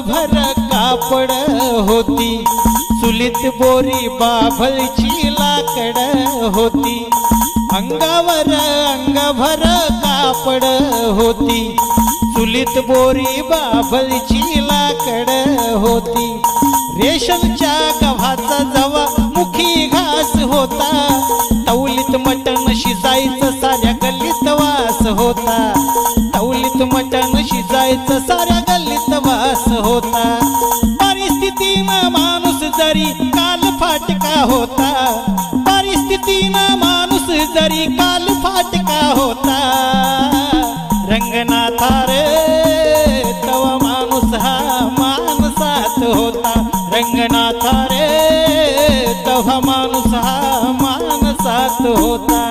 भर कापड होती. चुलीत बोरी बाभळची लाकड होती. अंगावर अंगभर कापड होती. चुलीत बोरी बाभळची लाकड होती. रेशमच्या गव्हाचा जवा मुखी घास होता. तौलीत मटण शिजायचं साऱ्या जरी काल फाटका होता परिस्थितीनं माणूस जरी काल फाटका होता रंगनाथा रे तव माणूस हा माणसात होता. रंगनाथा रे तव माणूस हा माणसात होता.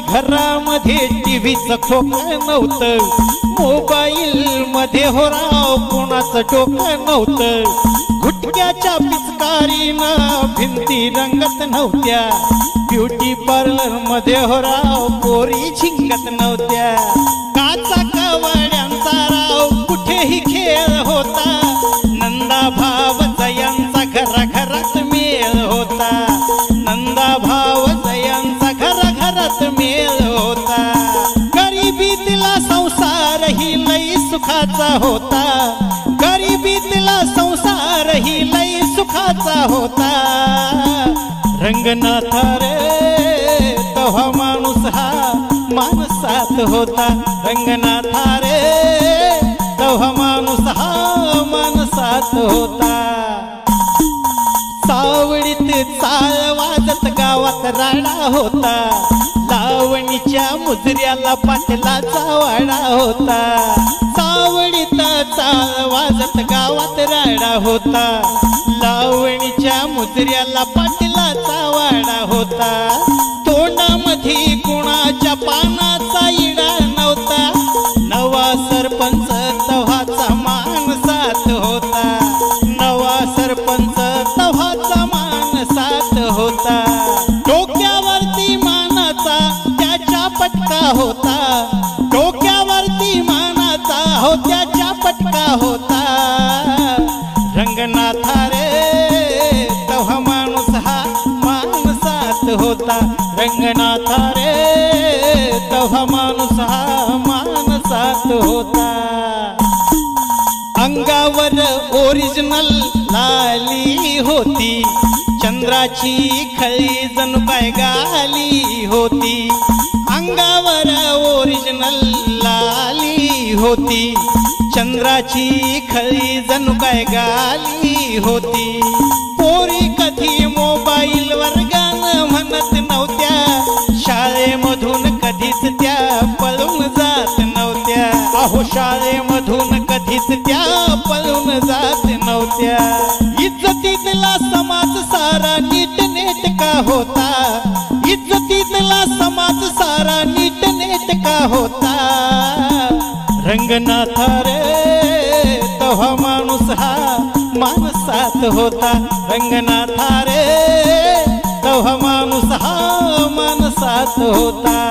घरामध्ये टीव्हीचं खोकं नव्हतं. मोबाईल मध्ये होराव कोणाचं डोकं नव्हतं. गुटक्याच्या पिचकारीनं भिंती रंगत नव्हत्या. ब्युटी पार्लरमध्ये होराव पोरी झिंकत नव्हत्या. काचा कवाड्यांचा राव कुठेही खेळ होता. नंदा भाव होता. गरिबीतला संसार ही लई सुखाचा होता. रंगनाथ रे तव्हा माणूस हा माणसात होता. रंगनाथ रे तव्हा माणूस हा माणसात होता. सावळीत चाळ वाजत गावात राणा होता. लावणीच्या मुजऱ्याला पाटलाचा वाडा होता. सावळीत चाळ वाजत गावात राडा होता. लावणीच्या मुजऱ्याला पाटलाचा वाडा होता. तोंडामध्ये कुणाच्या पानाचा इडा नव्हता. नवा सरपंच तव्हाचा साथ होता. नवा सरपंच तव्हाचा साथ होता. डोक्यावरती मानाचा त्याच्या पटका होता. होता रंगनाथा रे तव्हा माणूस हा माणसात होता. अंगावर ओरिजिनल लाली होती चंद्राची खळी जणू काय गाली होती. अंगावर ओरिजिनल लाली होती चंद्राची खळी जणू काय गाली होती. शाळेमधून कधीच त्या पळून जात नव्हत्या. इज्जतीतला समाज सारा नीट नेट का होता? इज्जतीतला समाज सारा नीट नेट का होता? रंगनाथ रे तव्हा माणूस हा माणसात होता. रंगनाथ रे तव्हा माणूस हा माणसात होता.